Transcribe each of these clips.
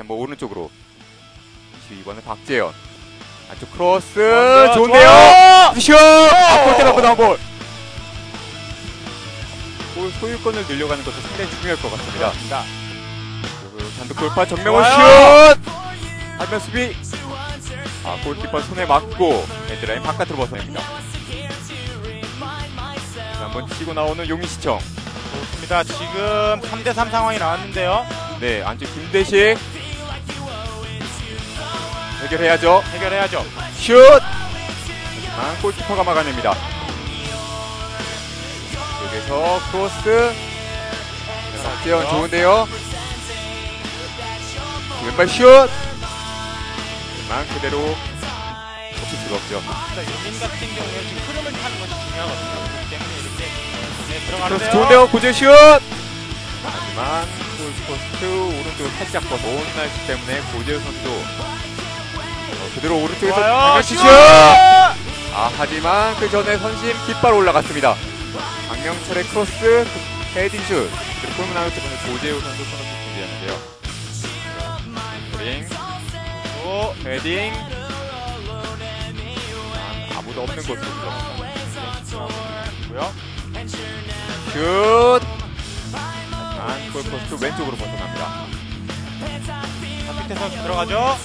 다시 한번 오른쪽으로. 22번은 박재현. 안쪽 크로스. 어, 좋은데요. 슛! 아, 골대 나쁘다 볼. 볼 소유권을 늘려가는 것도 상당히 중요할 것 같습니다. 그렇습니다. 그리고 단독 돌파 정명훈 좋아요. 슛! 하지만 수비. 아 골키퍼 손에 맞고 헤드라인 바깥으로 벗어냅니다. 자, 한번 치고 나오는 용인시청. 좋습니다. 지금 3대3 상황이 나왔는데요. 네 안쪽 김대식 해결해야죠 해결해야죠. 슛! 하지만 골키퍼가 막아냅니다. 여기서 크로스. 박재현 좋은데요. 왼발 슛! 하지만 그대로 없을 수가 없죠. 유민 같은 경우에 지금 흐름을 타는 것이 중요하거든요. 때문에 이렇게 네, 들어가는데요. 좋은데요. 고재 슛! 하지만 골포스트 오른쪽으로 살짝 벗어 온 날씨 때문에 고재우 선수도 어, 그대로 오른쪽에서! 슛! 아 하지만 그 전에 선심 깃발 올라갔습니다. 강명철의 크로스 헤딩 슛 그리고 골문 아웃 때문에 고재우 선수 코너킥 준비하는데요. 헤딩 오, 헤딩 아, 아무도 없는 곳으로 고요. 슛 하지만 골포스트 왼쪽으로 벗어납니다. 박규태 선수 들어가죠.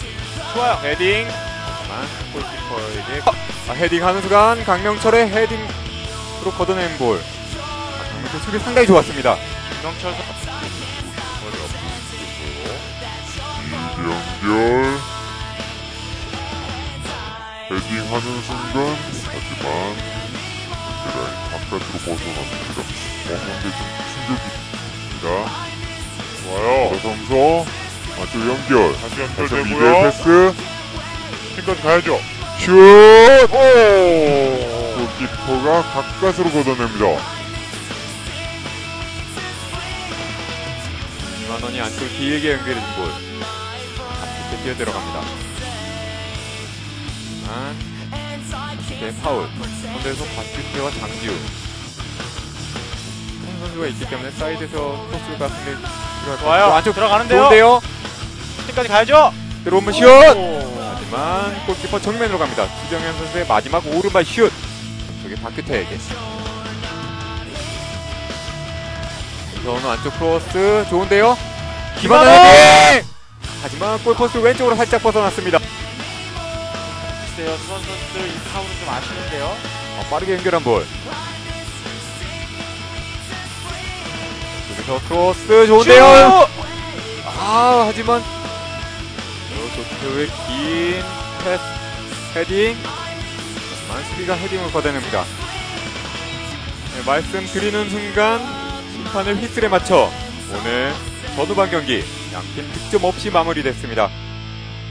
좋아요. 헤딩 하지만 골키퍼에게 아, 헤딩하는 순간 강명철의 헤딩으로 걷어낸 볼 아, 강명철 수비 상당히 좋았습니다. 김명철. 연결 헤딩하는 순간 하지만 라인 바깥으로 벗어났습니다. 먹는데 좀 충격입니다. 좋아요. 아주 연결. 다시 연결되고요. 패스. 힘까지 가야죠. 슛! 오! 골키퍼가 가까스로 걷어냅니다. 이만원이 안쪽 길게 연결해준 골. 앞에 뛰어 들어갑니다. 하지만 네, 파울. 선대에서 박규태와 장지우. 큰 선수가 있기 때문에 사이드에서 코스가 상당히 필요할 것 좋아요. 같고. 안쪽 들어가는데요. 좋은데요. 끝까지 가야죠. 들어오면 슛! 오. 하지만 골키퍼 정면으로 갑니다. 수정현 선수의 마지막 오른발 슛. 저기 박규태에게. 전우 안쪽 크로스 좋은데요. 김하나! 하지만 골포스 왼쪽으로 살짝 벗어났습니다. 글쎄요, 수원 선수들 이 파울은 좀 아쉬운데요. 어, 빠르게 연결한 볼. 여기서 크로스 좋은데요. 아 하지만 조트의 긴 패스 헤딩. 하지만 수비가 헤딩을 걷어냅니다. 네, 말씀드리는 순간 심판의 휘슬에 맞춰 오늘 전후반 경기 양팀 득점 없이 마무리됐습니다.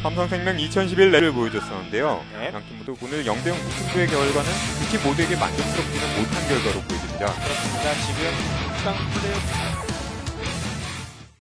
삼성생명 2011 내를 보여줬었는데요. 네. 양팀 모두 오늘 0대0 승부의 결과는 두 팀 모두에게 만족스럽지는 못한 결과로 보여집니다. 그렇습니다. 지금 수강 플레이오프